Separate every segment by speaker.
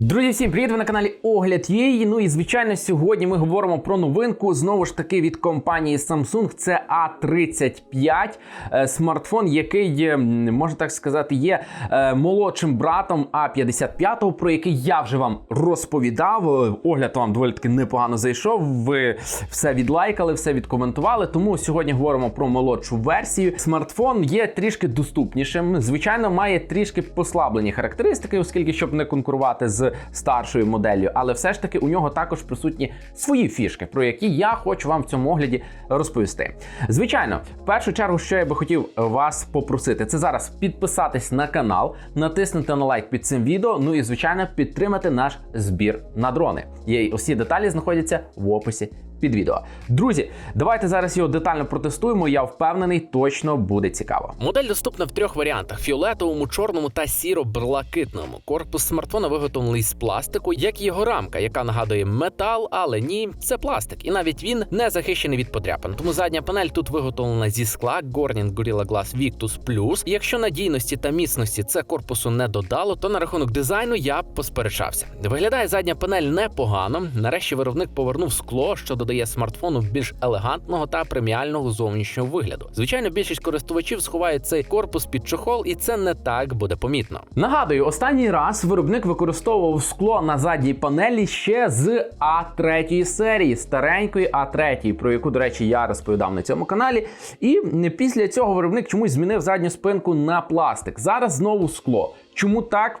Speaker 1: Друзі, всім привіт! Ви на каналі Огляд Єї. Ну і звичайно, сьогодні ми говоримо про новинку знову ж таки від компанії Samsung. Це A35 е, смартфон, який е, можна так сказати, є е, молодшим братом A55, про який я вже вам розповідав. Огляд вам доволі таки непогано зайшов. Ви все відлайкали, все відкоментували. Тому сьогодні говоримо про молодшу версію. Смартфон є трішки доступнішим. Звичайно, має трішки послаблені характеристики, оскільки щоб не конкурувати з старшою моделлю, але все ж таки у нього також присутні свої фішки, про які я хочу вам в цьому огляді розповісти. Звичайно, в першу чергу, що я би хотів вас попросити, це зараз підписатись на канал, натиснути на лайк під цим відео. Ну і звичайно, підтримати наш збір на дрони. Є усі деталі знаходяться в описі під відео. Друзі, давайте зараз його детально протестуємо. Я впевнений, точно буде цікаво.
Speaker 2: Модель доступна в трьох варіантах: фіолетовому, чорному та сіро-блакитному. Корпус смартфона виготовлений з пластику, як його рамка, яка нагадує метал, але ні, це пластик. І навіть він не захищений від подряпин. Тому задня панель тут виготовлена зі скла Corning Gorilla Glass Victus Plus. Якщо надійності та міцності це корпусу не додало, то на рахунок дизайну я посперечався. Виглядає задня панель непогано. Нарешті виробник повернув скло, що додає смартфону більш елегантного та преміального зовнішнього вигляду. Звичайно, більшість користувачів сховають цей корпус під чохол, і це не так буде помітно.
Speaker 1: Нагадую, останній раз виробник використовував скло на задній панелі ще з А3 серії, старенької А3, про яку, до речі, я розповідав на цьому каналі. І після цього виробник чомусь змінив задню спинку на пластик. Зараз знову скло. Чому так?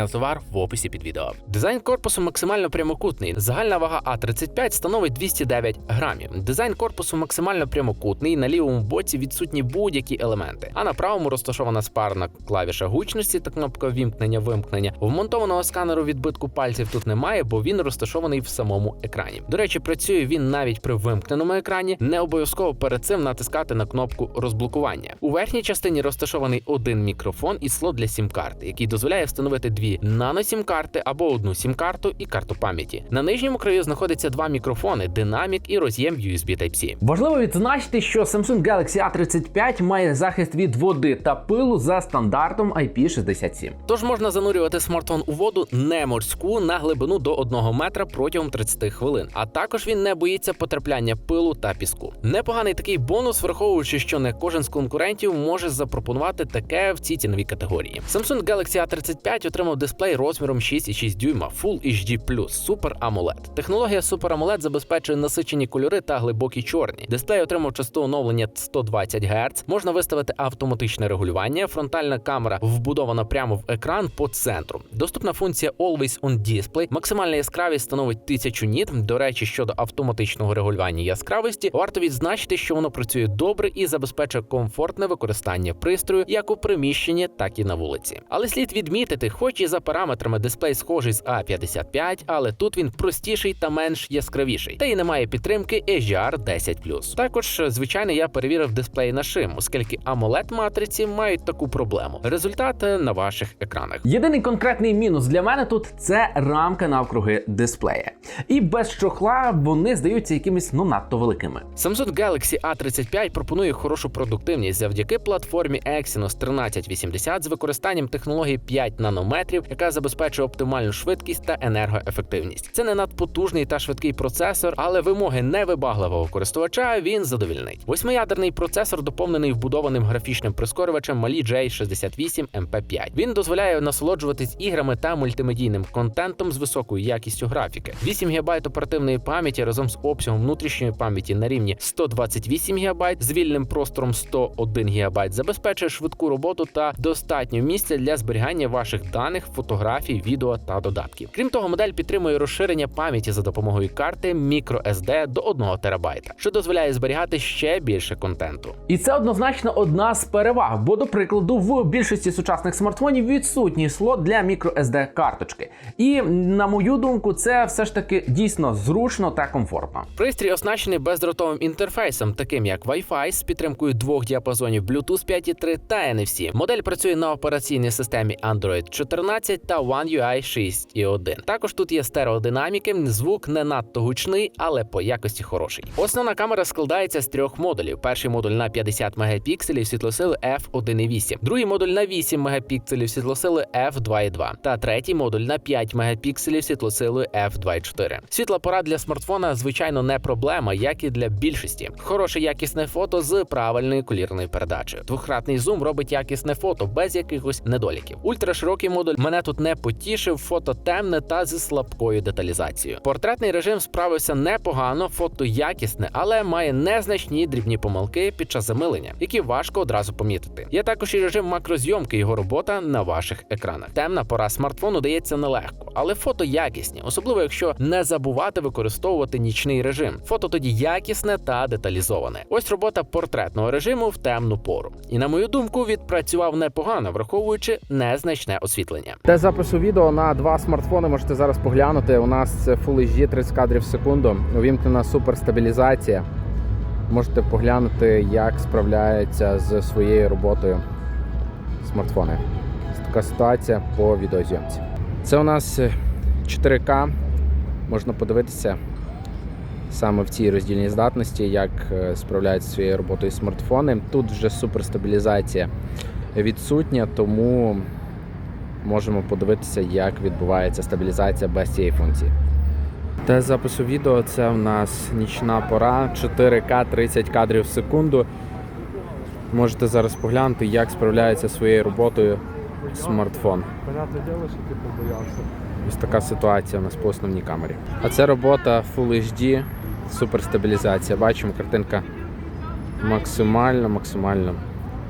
Speaker 2: на товар в описі під відео. Дизайн корпусу максимально прямокутний. Загальна вага А35 становить 209 грамів. Дизайн корпусу максимально прямокутний. На лівому боці відсутні будь-які елементи. А на правому розташована спарна клавіша гучності та кнопка вімкнення-вимкнення. Вмонтованого сканеру відбитку пальців тут немає, бо він розташований в самому екрані. До речі, працює він навіть при вимкненому екрані. Не обов'язково перед цим натискати на кнопку розблокування. У верхній частині розташований один мікрофон і слот для сім-карти, який дозволяє встановити дві нано-сім-карти або одну сім-карту і карту пам'яті. На нижньому краю знаходяться два мікрофони, динамік і роз'єм USB Type-C.
Speaker 1: Важливо відзначити, що Samsung Galaxy A35 має захист від води та пилу за стандартом IP67.
Speaker 2: Тож можна занурювати смартфон у воду не морську на глибину до 1 метра протягом 30 хвилин. А також він не боїться потрапляння пилу та піску. Непоганий такий бонус, враховуючи, що не кожен з конкурентів може запропонувати таке в цій ціновій категорії. Samsung Galaxy A35 отримав дисплей розміром 6,6 дюйма Full HD+, Super AMOLED. Технологія Super AMOLED забезпечує насичені кольори та глибокі чорні. Дисплей отримав частоту оновлення 120 Гц. Можна виставити автоматичне регулювання. Фронтальна камера вбудована прямо в екран по центру. Доступна функція Always on Display. Максимальна яскравість становить 1000 ніт. До речі, щодо автоматичного регулювання яскравості, варто відзначити, що воно працює добре і забезпечує комфортне використання пристрою як у приміщенні, так і на вулиці. Але слід відмітити, хоч і за параметрами дисплей схожий з A55, але тут він простіший та менш яскравіший, та й немає підтримки HDR 10+. Також, звичайно, я перевірив дисплей на шим, оскільки amoled матриці мають таку проблему. Результат е, на ваших екранах.
Speaker 1: Єдиний конкретний мінус для мене тут це рамка навкруги дисплея. І без чохла вони здаються якимись ну надто великими.
Speaker 2: Samsung Galaxy A35 пропонує хорошу продуктивність завдяки платформі Exynos 1380 з використанням технології 5 нанометрів, яка забезпечує оптимальну швидкість та енергоефективність. Це не надпотужний та швидкий процесор, але вимоги невибагливого користувача він задовільнить. Восьмиядерний процесор доповнений вбудованим графічним прискорювачем Mali J68 MP5. Він дозволяє насолоджуватись іграми та мультимедійним контентом з високою якістю графіки. 8 ГБ оперативної пам'яті разом з обсягом внутрішньої пам'яті на рівні 128 ГБ з вільним простором 101 ГБ забезпечує швидку роботу та достатньо місця для зберігання ваших даних даних, фотографій, відео та додатків. Крім того, модель підтримує розширення пам'яті за допомогою карти microSD до 1 терабайта, що дозволяє зберігати ще більше контенту.
Speaker 1: І це однозначно одна з переваг, бо, до прикладу, в більшості сучасних смартфонів відсутній слот для microSD карточки. І на мою думку, це все ж таки дійсно зручно та комфортно.
Speaker 2: Пристрій оснащений бездротовим інтерфейсом, таким як Wi-Fi з підтримкою двох діапазонів Bluetooth 5.3 та NFC. Модель працює на операційній системі Android 14 та One UI 6.1. Також тут є стереодинаміки, звук не надто гучний, але по якості хороший. Основна камера складається з трьох модулів. Перший модуль на 50 мегапікселів світлосили f1.8, другий модуль на 8 мегапікселів світлосили f2.2 та третій модуль на 5 мегапікселів світлосилою f2.4. Світла пора для смартфона, звичайно, не проблема, як і для більшості. Хороше якісне фото з правильною колірною передачею. Двократний зум робить якісне фото без якихось недоліків. Ультраширокий модуль мене тут не потішив, фото темне та зі слабкою деталізацією. Портретний режим справився непогано, фото якісне, але має незначні дрібні помилки під час замилення, які важко одразу помітити. Є також і режим макрозйомки, його робота на ваших екранах. Темна пора смартфону дається нелегко, але фото якісні, особливо якщо не забувати використовувати нічний режим. Фото тоді якісне та деталізоване. Ось робота портретного режиму в темну пору. І на мою думку, відпрацював непогано, враховуючи незначне освітлення.
Speaker 3: Те запису відео на два смартфони можете зараз поглянути. У нас це Full HD 30 кадрів в секунду. Увімкнена суперстабілізація. Можете поглянути, як справляється з своєю роботою смартфони. Така ситуація по відеозйомці. Це у нас е, 4К. Можна подивитися саме в цій роздільній здатності, як е, справляються своєю роботою смартфони. Тут вже суперстабілізація відсутня, тому можемо подивитися, як відбувається стабілізація без цієї функції. Те запису відео це в нас нічна пора 4К 30 кадрів в секунду. Можете зараз поглянути, як справляється своєю роботою смартфон.
Speaker 4: Понятне дело, що ти побоявся.
Speaker 3: Ось така ситуація у нас по основній камері. А це робота Full HD, суперстабілізація. Бачимо, картинка максимально, максимально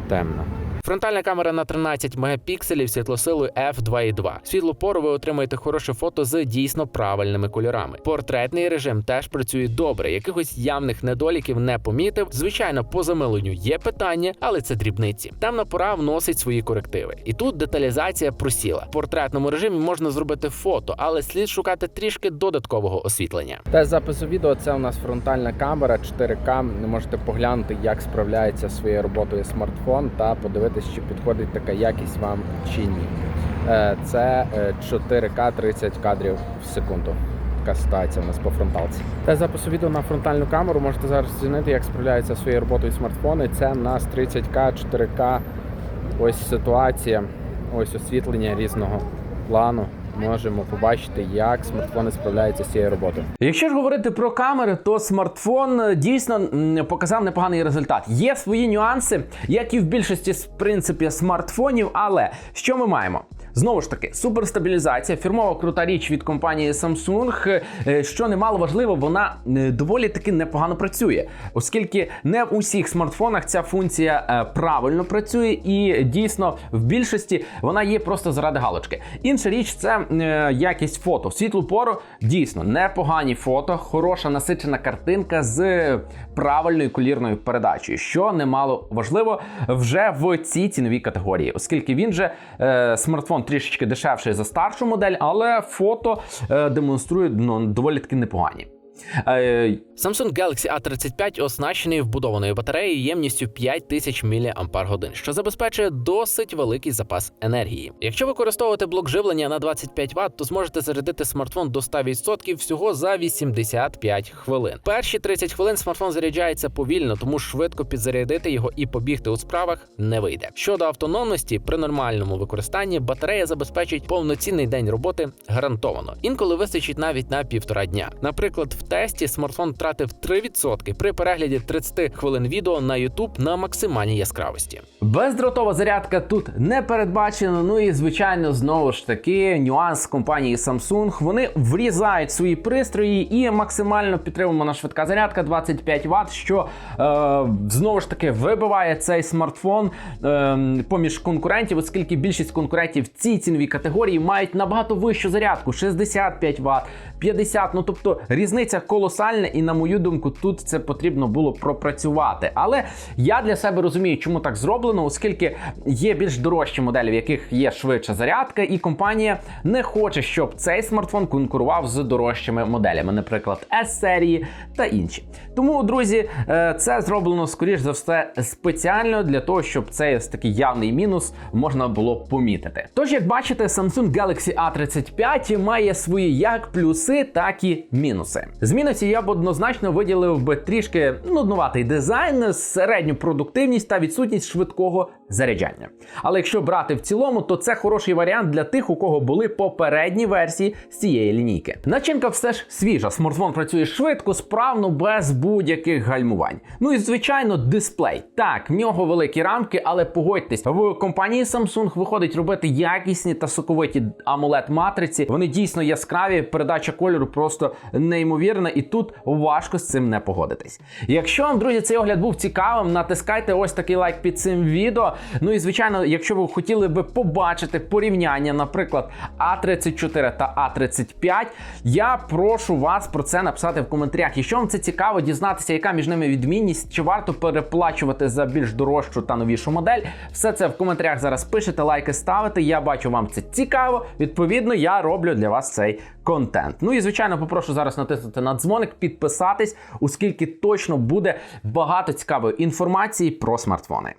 Speaker 3: темна.
Speaker 2: Фронтальна камера на 13 мегапікселів світлосилою f2.2. Світло пору ви отримаєте хороше фото з дійсно правильними кольорами. Портретний режим теж працює добре. Якихось явних недоліків не помітив. Звичайно, по замиленню є питання, але це дрібниці. Темна пора вносить свої корективи. І тут деталізація просіла. В портретному режимі можна зробити фото, але слід шукати трішки додаткового освітлення.
Speaker 3: Те запису відео це у нас фронтальна камера 4К. Ви можете поглянути, як справляється своєю роботою смартфон та подивитися, чи підходить така якість вам чи ні. Е, Це е, 4К 30 кадрів в секунду. Така ситуація у нас по фронталці. Те запису відео на фронтальну камеру можете зараз оцінити, як справляються своєю роботою смартфони. Це у нас 30К, 4К. Ось ситуація, ось освітлення різного плану. Можемо побачити, як смартфони справляються з цією роботою.
Speaker 1: Якщо ж говорити про камери, то смартфон е, дійсно показав непоганий результат. Є свої нюанси, як і в більшості в принципі смартфонів. Але що ми маємо? Знову ж таки, суперстабілізація, фірмова крута річ від компанії Samsung. Е, Що немало важливо, вона е, доволі таки непогано працює, оскільки не в усіх смартфонах ця функція е, правильно працює, і дійсно в більшості вона є просто заради галочки. Інша річ це якість фото. Світлу пору дійсно непогані фото, хороша насичена картинка з правильною колірною передачею, що немало важливо вже в цій ціновій категорії, оскільки він же е, трішечки дешевший за старшу модель, але фото е, демонструє ну, доволі таки непогані.
Speaker 2: Samsung Galaxy A35 оснащений вбудованою батареєю ємністю 5000 мАч, що забезпечує досить великий запас енергії. Якщо використовувати блок живлення на 25 Вт, то зможете зарядити смартфон до 100% всього за 85 хвилин. Перші 30 хвилин смартфон заряджається повільно, тому швидко підзарядити його і побігти у справах не вийде. Щодо автономності, при нормальному використанні батарея забезпечить повноцінний день роботи гарантовано. Інколи вистачить навіть на півтора дня. Наприклад, в тесті смартфон втратив 3% при перегляді 30 хвилин відео на YouTube на максимальній яскравості.
Speaker 1: Бездротова зарядка тут не передбачена. Ну і звичайно, знову ж таки, нюанс компанії Samsung. Вони врізають свої пристрої і максимально підтримувана швидка зарядка 25 Вт, що е, знову ж таки вибиває цей смартфон е, поміж конкурентів, оскільки більшість конкурентів в цій ціновій категорії мають набагато вищу зарядку 65 Вт, 50. Ну тобто різниця колосальна, і на мою думку, тут це потрібно було пропрацювати. Але я для себе розумію, чому так зроблено, оскільки є більш дорожчі моделі, в яких є швидша зарядка, і компанія не хоче, щоб цей смартфон конкурував з дорожчими моделями, наприклад, S-серії та інші. Тому, друзі, е, це зроблено скоріш за все спеціально для того, щоб цей такий явний мінус можна було помітити. Тож, як бачите, Samsung Galaxy A35 має свої як плюси, так і мінуси. З мінусів я б однозначно виділив би трішки нуднуватий дизайн, середню продуктивність та відсутність швидкого заряджання. Але якщо брати в цілому, то це хороший варіант для тих, у кого були попередні версії з цієї лінійки. Начинка все ж свіжа. Смартфон працює швидко, справно, без будь-яких гальмувань. Ну і звичайно, дисплей. Так, в нього великі рамки, але погодьтесь, в компанії Samsung виходить робити якісні та соковиті amoled матриці. Вони дійсно яскраві, передача кольору просто неймовірна, і тут важко з цим не погодитись. Якщо вам, друзі, цей огляд був цікавим, натискайте ось такий лайк під цим відео. Ну і звичайно, якщо ви хотіли би побачити порівняння, наприклад, А34 та А35, я прошу вас про це написати в коментарях. Якщо вам це цікаво, дізнатися, яка між ними відмінність, чи варто переплачувати за більш дорожчу та новішу модель, все це в коментарях зараз пишете, лайки ставите. Я бачу, вам це цікаво. Відповідно, я роблю для вас цей контент. Ну і звичайно, попрошу зараз натиснути на дзвоник, підписатись, оскільки точно буде багато цікавої інформації про смартфони.